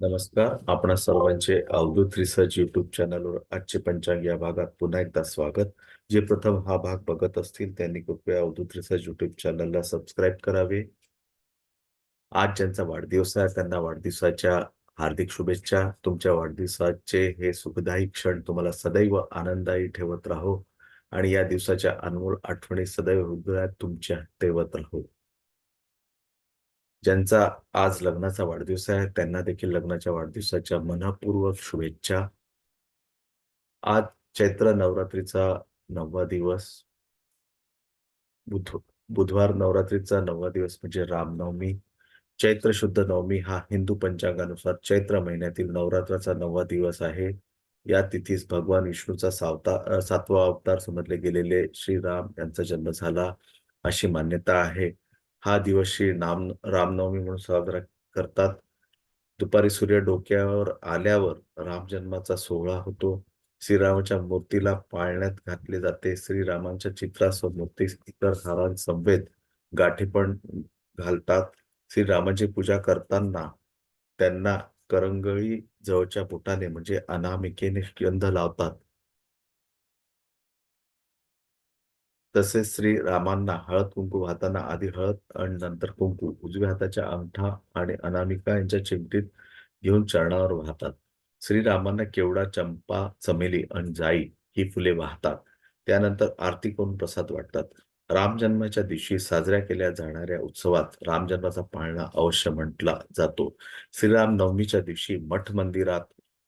नमस्कार. आपण सर्वांचे अवधूत रिसर्च युट्यूब चॅनलवर आजचे पंचांग या भागात पुन्हा एकदा स्वागत. जे प्रथम हा भाग बघत असतील त्यांनी कृपया अवधूत रिसर्च युट्यूब चॅनलला सबस्क्राईब करावे. आज ज्यांचा वाढदिवस आहे त्यांना वाढदिवसाच्या हार्दिक शुभेच्छा. तुमच्या वाढदिवसाचे हे सुखदायी क्षण तुम्हाला सदैव आनंदायी ठेवत राहो आणि या दिवसाच्या अनमोल आठवणी सदैव हृदयात तुमच्या ठेवत राहो. ज्यांचा आज लग्नाचा वाढदिवस आहे त्यांना देखील लग्नाच्या वाढदिवसाच्या मनपूर्वक शुभेच्छा. आज चैत्र नवरात्रीचा नववा दिवस. बुध बुधवार नवरात्रीचा नववा दिवस म्हणजे रामनवमी. चैत्र शुद्ध नवमी हा हिंदू पंचांगानुसार चैत्र महिन्यातील नवरात्राचा नववा दिवस आहे. या तिथीस भगवान विष्णूचा सावता सातवा अवतार समजले गेलेले श्रीराम यांचा जन्म झाला अशी मान्यता आहे. हा दिवस श्री नाम रामनवमी म्हणून साजरा करतात. दुपारी सूर्य डोक्यावर आल्यावर राम जन्माचा सोहळा होतो. श्रीरामाच्या मूर्तीला पाळण्यात घातले जाते. श्रीरामांच्या चित्रासह मूर्ती इतर हारांसमवेत गाठी पण घालतात. श्रीरामाची पूजा करताना त्यांना करंगळी जवळच्या बोटाने म्हणजे अनामिकेने गंध लावतात. तसेच श्री रामांना हळद कुंकू वाहताना आधी हळद आणि नंतर कुंकू. उजव्या हाताच्या अंगठा आणि अनामिका यांच्या चिमटीत घेऊन चरणावर वाहतात. श्रीरामांना केवडा चंपा चमेली आणि जाई ही फुले वाहतात. त्यानंतर आरती करून प्रसाद वाटतात. राम जन्माच्या दिवशी साजऱ्या केल्या जाणाऱ्या उत्सवात राम जन्माचा पाळणा अवश्य म्हटला जातो. श्रीराम नवमीच्या दिवशी मठ मंदिरात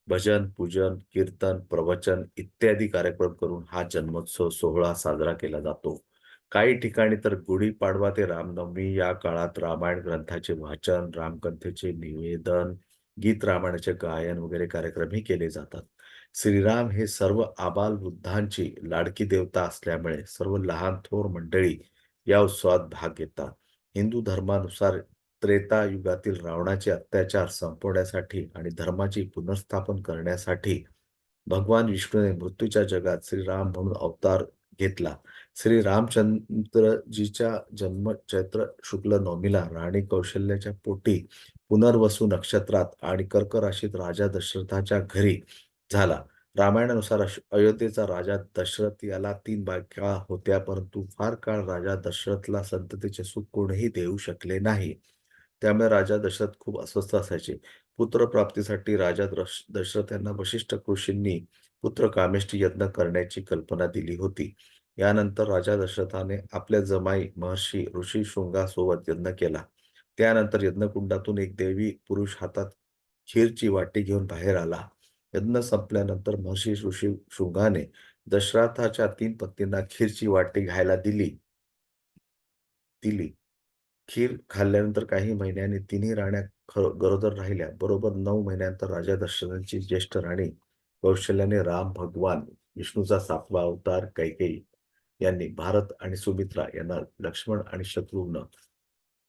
भजन पूजन कीर्तन प्रवचन इत्यादी कार्यक्रम करून हा जन्मोत्सव सोहळा साजरा केला जातो. काही ठिकाणी तर गुढीपाडवा ते रामनवमी या काळात रामायण ग्रंथाचे वाचन रामकंथेचे निवेदन गीत रामायणाचे गायन वगैरे कार्यक्रमही केले जातात. श्रीराम हे सर्व आबाल वृद्धांची लाडकी देवता असल्यामुळे सर्व लहान थोर मंडळी या उत्सवात भाग घेतात. हिंदू धर्मानुसार त्रेता युगातील रावणाचे अत्याचार संपवण्यासाठी आणि धर्माची पुनर्स्थापन करण्यासाठी भगवान विष्णूने मृत्यूच्या जगात श्रीराम म्हणून अवतार घेतला. श्री रामचंद्रजीच्या जन्म चैत्र शुक्ल नवमीला राणी कौशल्याच्या पोटी पुनर्वसू नक्षत्रात आणि कर्क राशीत राजा दशरथाच्या घरी झाला. रामायणानुसार अयोध्येचा राजा दशरथ याला तीन बायका होत्या परंतु फार काळ राजा दशरथला संततीचे सुख कोणीही देऊ शकले नाही. त्यामुळे राजा दशरथ खूप अस्वस्थ असायचे. पुत्र प्राप्तीसाठी राजा दशरथ यांना वशिष्ठ ऋषींनी पुत्र कामेष्टी यज्ञ करण्याची कल्पना दिली होती. यानंतर राजा दशरथाने आपल्या जमाई महर्षी ऋषी शृंगासोबत यज्ञ केला. त्यानंतर यज्ञकुंडातून एक देवी पुरुष हातात खीरची वाटी घेऊन बाहेर आला. यज्ञ संपल्यानंतर महर्षी ऋषी शृंगाने दशरथाच्या तीन पत्नींना खीरची वाटी घ्यायला दिली. दिली. खीर खाल्ल्यानंतर काही महिन्यांनी तिन्ही राण्या गरोदर राहिल्या. बरोबर नऊ महिन्यानंतर राजा दशरथांची ज्येष्ठ राणी कौशल्याने राम भगवान विष्णूचा सातवा अवतार कैकेयी यांनी भारत आणि सुमित्रा यांना लक्ष्मण आणि शत्रुघ्न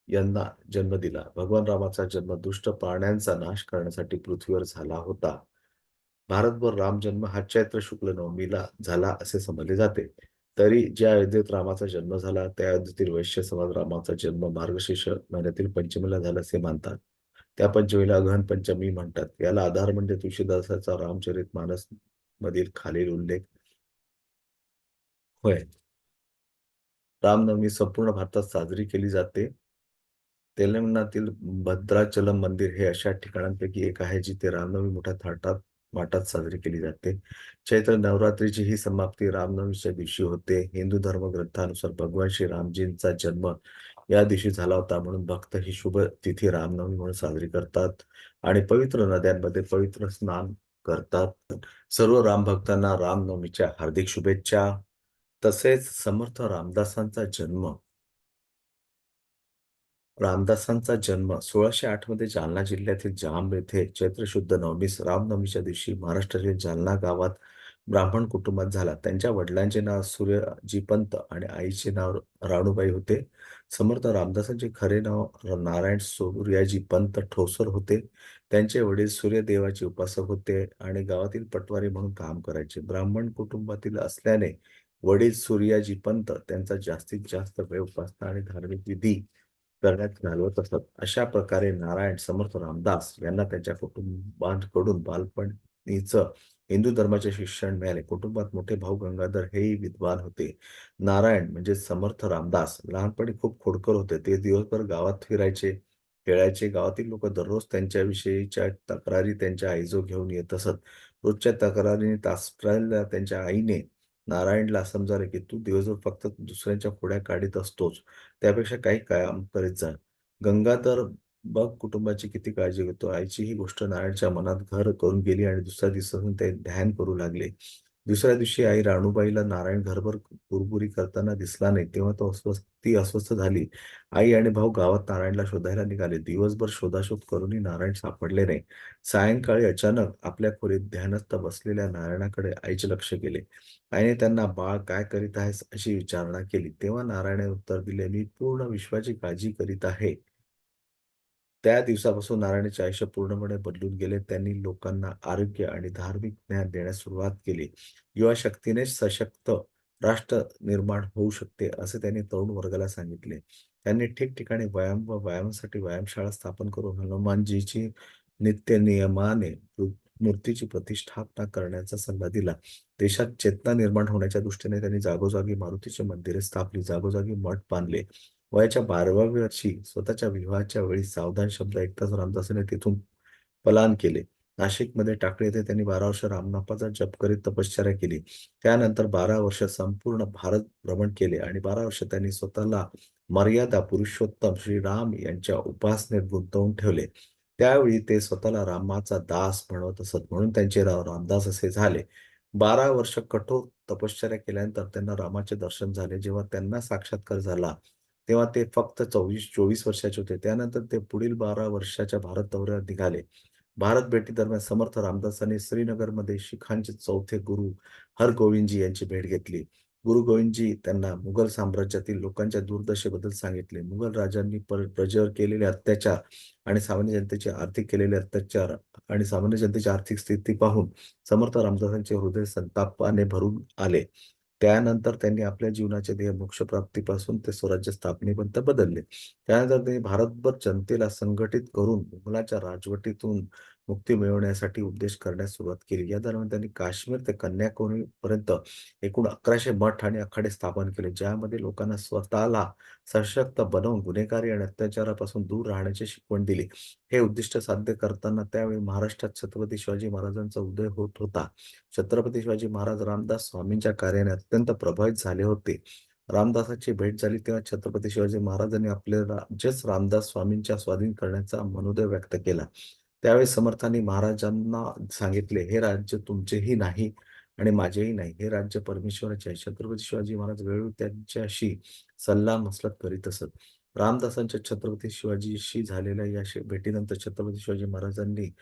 यांना जन्म दिला. भगवान रामाचा जन्म दुष्ट प्राण्यांचा नाश करण्यासाठी पृथ्वीवर झाला होता. भारतभर राम जन्म हा चैत्र शुक्ल नवमीला झाला असे समजले जाते. तरी ज्या अयोध्येत रामाचा जन्म झाला त्या अयोध्येतील वैश्य समाज रामाचा जन्म मार्गशीर्ष महिन्यातील पंचमीला झाला असे मानतात. त्या पंचमीला अगहन पंचमी म्हणतात. याला आधार म्हणजे तुळशीदासाचा रामचरित मानस मधील खालील उल्लेख होय. रामनवमी संपूर्ण भारतात साजरी केली जाते. तेलंगणातील भद्राचलम मंदिर हे अशा ठिकाणांपैकी एक आहे जिथे रामनवमी मोठ्या थाटात वाटात साजरी केली जाते. चैत्र नवरात्रीची ही समाप्ती रामनवमीच्या दिवशी होते. हिंदू धर्म ग्रंथानुसार भगवान श्री रामजींचा जन्म या दिवशी झाला होता. म्हणून भक्त ही शुभ तिथी रामनवमी म्हणून साजरी करतात आणि पवित्र नद्यांमध्ये पवित्र स्नान करतात. सर्व राम भक्तांना रामनवमीच्या हार्दिक शुभेच्छा. तसेच समर्थ रामदासांचा जन्म रामदासांचा जन्म सोळाशे आठमध्ये जालना जिल्ह्यातील जांब येथे चैत्र शुद्ध नवमीस रामनवमीच्या दिवशी महाराष्ट्रातील जालना गावात ब्राह्मण कुटुंबात झाला. त्यांच्या वडिलांचे नाव सूर्यजी पंत आणि आईचे नाव राणूबाई होते. समर्थ रामदासांचे खरे नाव नारायण सूर्याजी पंत ठोसर होते. त्यांचे वडील सूर्यदेवाचे उपासक होते आणि गावातील पटवारी म्हणून काम करायचे. ब्राह्मण कुटुंबातील असल्याने वडील सूर्याजी पंत त्यांचा जास्तीत जास्त वेळ उपासना आणि धार्मिक विधी करण्यात घालवत असतात अशा प्रकारे नारायण समर्थ रामदास यांना त्यांच्या कुटुंबांकडून बालपणीचं हिंदू धर्माचे शिक्षण मिळाले. कुटुंबात मोठे भाऊ गंगाधर हेही विद्वान होते. नारायण म्हणजे समर्थ रामदास लहानपणी खूप खोडकर होते. ते दिवसभर गावात फिरायचे, खेळायचे. गावातील लोक दररोज त्यांच्याविषयीच्या तक्रारी त्यांच्या आईजो घेऊन येत असत. रोजच्या तक्रारीने त्रासलेल्या त्यांच्या आईने नारायणला समजाले की "तू दिवसभर फक्त दुसऱ्यांच्या खोड्या काढीत असतोच त्यापेक्षा काही काम करीत जा." गंगाधर बघ कुटुंबाची किती काळजी घेतो. आईची ही गोष्ट नारायणच्या मनात घर करून गेली आणि दुसऱ्या दिवसापासून ते ध्यान करू लागले. दुसऱ्या दिवशी आई राणूबाईला नारायण घरभर कुरबुरी करताना दिसला नाही. तेव्हा तो अस्वस्थ ती अस्वस्थ झाली. आई आणि भाऊ गावात नारायणला शोधायला निघाले. दिवसभर शोधाशोध करूनही नारायण सापडले नाही. सायंकाळी अचानक आपल्या खोलीत ध्यानस्थ बसलेल्या नारायणाकडे आईचे लक्ष गेले. आईने त्यांना "बाळ काय करीत आहेस?" अशी विचारणा केली. तेव्हा नारायणाने उत्तर दिले, "मी पूर्ण विश्वाची काळजी करीत आहे." त्या दिवसापासून नारायणाचे आयुष्य पूर्णपणे बदलून गेले. त्यांनी लोकांना आरोग्य आणि धार्मिक ज्ञान देण्यास सुरुवात केली. युवा शक्तीने सशक्त राष्ट्र निर्माण होऊ शकते, असे त्यांनी तरुण वर्गाला सांगितले. त्यांनी ठिकठिकाणी व्यायाम व व्यायामासाठी व्यायामशाळा स्थापन करून हनुमानजीची नित्य नियमाने मूर्तीची प्रतिष्ठापना करण्याचा सल्ला दिला. देशात चेतना निर्माण होण्याच्या दृष्टीने त्यांनी जागोजागी मारुतीची मंदिरे स्थापली, जागोजागी मठ बांधले. वयाच्या 12व्या वर्षी स्वतःच्या विवाहाच्या वेळी सावधान शब्द ऐकताच रामदासाने तिथून पलायन केले. नाशिकमध्ये टाकळे येथे त्यांनी 12 वर्ष रामनापाचा जप करीत तपश्चर्या केली. त्यानंतर 12 वर्ष संपूर्ण भारत भ्रमण केले आणि 12 वर्ष त्यांनी स्वतःला मर्यादा पुरुषोत्तम श्रीराम यांच्या उपासनेत गुंतवून ठेवले. त्यावेळी ते स्वतःला रामाचा दास म्हणवत असत. म्हणून त्यांचे राव रामदास असे झाले. 12 वर्ष कठोर तपश्चर्या केल्यानंतर त्यांना रामाचे दर्शन झाले. जेव्हा त्यांना साक्षात्कार झाला, तेव्हा ते फक्त 24-24 वर्षाचे होते. त्यानंतर ते पुढील 12 वर्षाच्या भारत दौऱ्यावर निघाले. भारत भेटीदरम्यान समर्थ रामदासांनी श्रीनगरमध्ये शिखांचे चौथे गुरु हरगोविंदजी यांची भेट घेतली. गुरु गोविंदजी त्यांना मुघल साम्राज्यातील लोकांच्या दुर्दशेबद्दल सांगितले. मुघल राजांनी प्रजेवर केलेले अत्याचार आणि सामान्य जनतेचे आर्थिक केलेले अत्याचार आणि सामान्य जनतेची आर्थिक स्थिती पाहून समर्थ रामदासांचे हृदय संतापाने भरून आले. त्यानंतर त्यांनी आपल्या जीवनाचे ध्येय मोक्षप्राप्तीपासून ते स्वराज्य स्थापनेपर्यंत बदलले. त्यानंतर त्यांनी भारतभर जनतेला संघटित करून मुघलाच्या राजवटीतून मुक्ती मिळवण्यासाठी उपदेश करण्यास सुरुवात केली. या दरम्यान त्यांनी काश्मीर ते कन्याकुमारी पर्यंत एकूण अकराशे मठ आणि आखाडे स्थापन केले, ज्यामध्ये लोकांना स्वतःला सशक्त बनवून गुन्हेगारी आणि अत्याचारापासून दूर राहण्याची शिकवण दिली. हे उद्दिष्ट साध्य करताना त्यावेळी महाराष्ट्रात छत्रपती शिवाजी महाराजांचा उदय होत होता. छत्रपती शिवाजी महाराज रामदास स्वामींच्या कार्याने अत्यंत प्रभावित झाले होते. रामदासांची भेट झाली तेव्हा छत्रपती शिवाजी महाराजांनी आपले राज्यच रामदास स्वामींच्या स्वाधीन करण्याचा मनोदय व्यक्त केला. त्यावेळी समर्थांनी महाराजांना सांगितले, "हे राज्य तुमचेही नाही आणि माझेही नाही. हे राज्य परमेश्वराचे आहे." छत्रपती शिवाजी महाराज वेळोवेळी त्यांच्याशी सल्लामसलत करीत असत. रामदासांच्या छत्रपती शिवाजीशी झालेल्या या भेटीनंतर छत्रपती शिवाजी महाराजांनी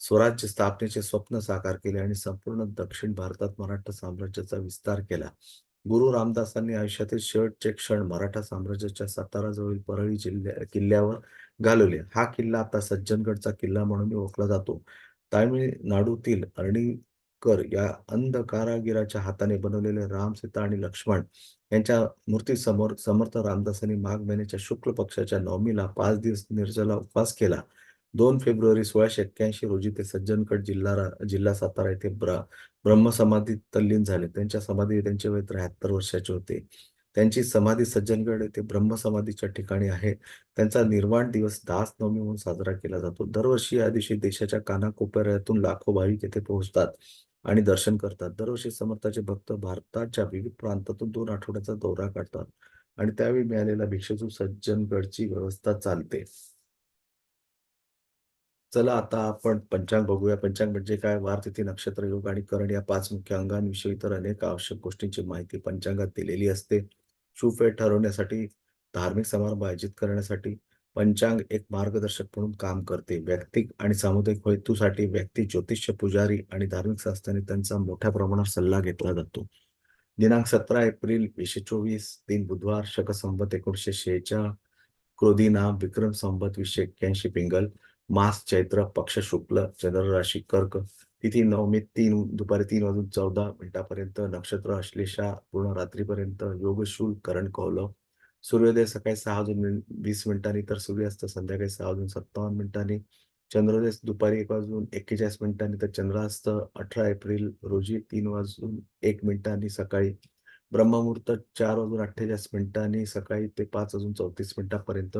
स्वराज्य स्थापनेचे स्वप्न साकार केले आणि संपूर्ण दक्षिण भारतात मराठा साम्राज्याचा विस्तार केला. गुरु रामदासांनी आयुष्यातील शेवटचे क्षण मराठा साम्राज्याच्या साताराजवळील परळी जिल्ह्या किल्ल्यावर घालवले. हा किल्ला आता सज्जनगडचा किल्ला म्हणून ओळखला जातो. तामिळनाडूतील अर्णीकर या अंध कारागिराच्या हाताने बनवलेले राम, सीता आणि लक्ष्मण यांच्या मूर्तीसमोर समर्थ रामदासांनी माघ महिन्याच्या शुक्ल पक्षाच्या नवमीला पाच दिवस निर्जला उपवास केला. दोन फेब्रुवारी सोळाशे एक्क्याऐंशी रोजी ते सज्जनगड जिल्हा जिल्हा सातारा येथे ब्र ब्रह्मसमाधीत तल्लीन झाले. त्यांच्या समाधी त्यांचे वय 73 वर्षाचे होते. त्यांची समाधी सज्जनगड येथे ब्रह्मसमाधीच्या ठिकाणी आहे. त्यांचा निर्वाण दिवस दास नवमी म्हणून साजरा केला जातो. दरवर्षी या दिवशी देशाच्या कानाकोपऱ्यातून लाखो भाविक येथे पोहोचतात आणि दर्शन करतात. दरवर्षी समर्थाचे भक्त भारताच्या विविध प्रांतातून दोन आठवड्याचा दौरा काढतात आणि त्यावेळी मिळालेल्या भिक्षेतून सज्जनगडची व्यवस्था चालते. चला आता आपण पंचांग बघूया. पंचांग म्हणजे काय? वार, तिथी, नक्षत्र, योग आणि करण या पाच मुख्य अंगांविषयी इतर अनेक आवश्यक गोष्टींची माहिती पंचांगात दिलेली असते. शुभ वेळ ठरवण्यासाठी, धार्मिक समारंभ आयोजित करण्यासाठी पंचांग एक मार्गदर्शक म्हणून काम करते. वैयक्तिक आणि सामुदायिक हेतूसाठी व्यक्ती, ज्योतिष पुजारी आणि धार्मिक संस्थांनी त्यांचा मोठ्या प्रमाणावर सल्ला घेतला जातो. दिनांक 17 एप्रिल 2024 दिन बुधवार, शक संवत 1946 क्रोधी नाम विक्रम संवत 2081 पिंगल मास चैत्र पक्ष शुक्ल चंद्र राशी कर्क तिथी नवमी तीन दुपारी तीन वाजून चौदा मिनिटापर्यंत नक्षत्र अश्लेषा पूर्ण रात्रीपर्यंत योगशूल करण कौलव सूर्योदय सकाळी सहा वाजून वीस मिनिटांनी तर सूर्यास्त संध्याकाळी सहा वाजून 57 मिनिटांनी. चंद्रोदय दुपारी एक वाजून 41 मिनिटांनी तर चंद्रास्त 18 एप्रिल रोजी तीन वाजून एक मिनिटांनी सकाळी. ब्रह्ममुहूर्त चार वाजून 48 मिनिटांनी सकाळी ते पाच वाजून 34 मिनिटांपर्यंत.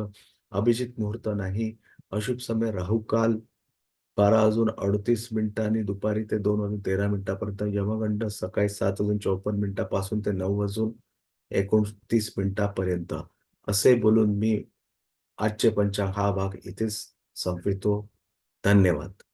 अभिजित मुहूर्त नाही. अशुभ समय राहुकाल 12 वाजून 38 मिनिटांनी दुपारी ते दोन वाजून 13 मिनिटांपर्यंत. यमगंड सकाळी सात वाजून 54 मिनिटांपासून ते नऊ वाजून 29 मिनिटांपर्यंत. असे बोलून मी आजचे पंचांग हा भाग इथेच संपवितो. धन्यवाद.